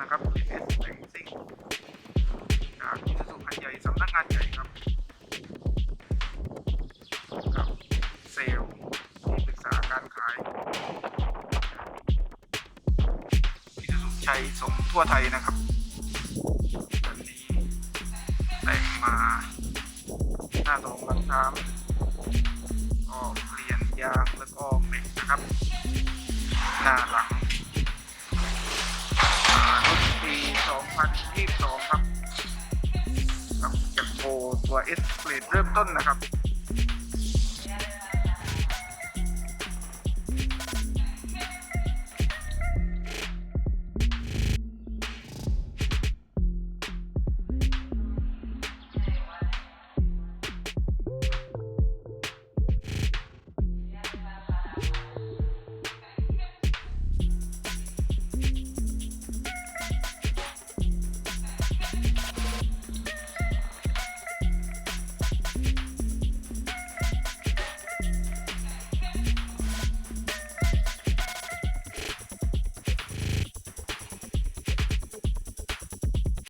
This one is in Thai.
นะครับเอสแรงซิ่งจากอิสุสุหัดใหญ่สำนักงานใหญ่ครับ กับเซลล์ที่ปรึกษาการขายอิสุสุชัยส่งทั่วไทยนะครับวันนี้แต่งมาหน้าตรงกันทามก็เปลี่ยนยางแล้วก็แม็กนะครับหน้าหลัง 2022 ครับกับจากโปตัว S เกรดเริ่มต้นนะครับ